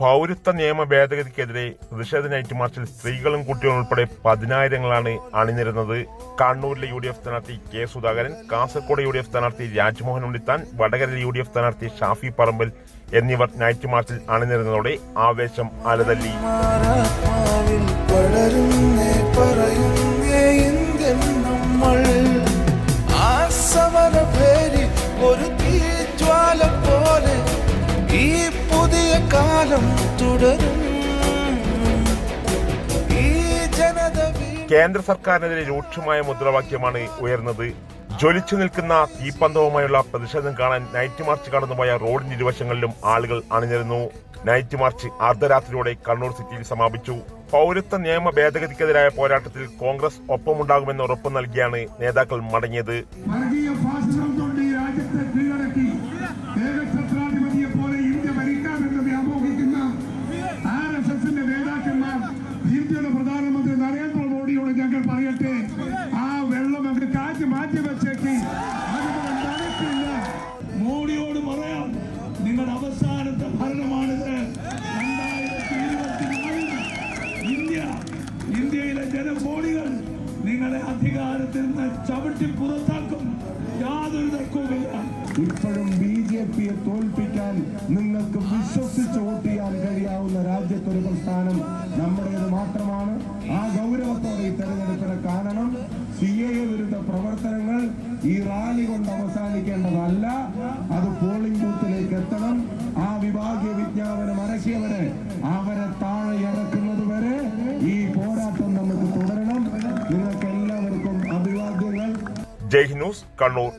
പൗരത്വ നിയമ ഭേദഗതിക്കെതിരെ പ്രതിഷേധ നൈറ്റ് മാർച്ചിൽ സ്ത്രീകളും കുട്ടികളും ഉൾപ്പെടെ പതിനായിരങ്ങളാണ് അണിനിരുന്നത്. കണ്ണൂരിലെ യു ഡി എഫ് സ്ഥാനാർത്ഥി K Sudhakaran Kasaragod U D F സ്ഥാനാർത്ഥി രാജ്മോഹൻ ഉണ്ണിത്താൻ വടകരയിലെ യു ഡി എഫ് സ്ഥാനാർത്ഥി ഷാഫി പറമ്പിൽ എന്നിവർ നൈറ്റ് മാർച്ചിൽ അണിനിരുന്നതോടെ ആവേശം അലതല്ലി. പുതിയ കാലം തുടരും. ഈ ജനത വീ കേന്ദ്ര സർക്കാരിനെതിരെ രൂക്ഷമായ മുദ്രാവാക്യമാണ് ഉയർന്നത്. ജ്വലിച്ചു നിൽക്കുന്ന തീപ്പന്തവുമായുള്ള പ്രതിഷേധം കാണാൻ നൈറ്റ് മാർച്ച് കടന്നുപോയ റോഡിന്റെ ഇരുവശങ്ങളിലും ആളുകൾ അണിനിരുന്നു. നൈറ്റ് മാർച്ച് അർദ്ധരാത്രിയോടെ കണ്ണൂർ സിറ്റിയിൽ സമാപിച്ചു. പൗരത്വ നിയമ ഭേദഗതിക്കെതിരായ പോരാട്ടത്തിൽ കോൺഗ്രസ് ഒപ്പമുണ്ടാകുമെന്ന് ഉറപ്പ് നൽകിയാണ് നേതാക്കൾ മടങ്ങിയത്. വെച്ചേക്ക് അതിവിടെ നടക്കില്ല. മോഡിയോട് പറയാം നിങ്ങളുടെ അവസാനത്തെ ഭരണമാണിത്. രണ്ടായിരത്തി ഇരുപത്തിനാലിൽ ഇന്ത്യ ഇന്ത്യയിലെ ജനകോടികൾ നിങ്ങളെ അധികാരത്തിൽ നിന്ന് ചവിട്ടി പുറത്താക്കും. യാതൊരു തർക്കവുമില്ല. ഇപ്പോഴും ബി ജെ പിയെ തോൽപ്പിക്കാൻ നിങ്ങൾക്ക് വിശ്വസിച്ച് വോട്ട് ചെയ്യാൻ കഴിയാവുന്ന രാജ്യത്തൊരു പ്രസ്ഥാനം നമ്മുടേത് മാത്രമാണ്. വിരുദ്ധ പ്രവർത്തനങ്ങൾ ഈ റാലി കൊണ്ട് അവസാനിക്കേണ്ടതല്ല. അത് പോളിംഗ് ബൂത്തിലേക്ക് എത്തണം. ആ വിഭാഗീയ വിജ്ഞാപനം ഇറക്കിയവരെ അവരെ താഴെ ഇറക്കുന്നത് വരെ ഈ പോരാട്ടം നമുക്ക് തുടരണം. നിങ്ങൾക്ക് എല്ലാവർക്കും അഭിവാദ്യങ്ങൾ. ജയ് ന്യൂസ് കണ്ണൂർ.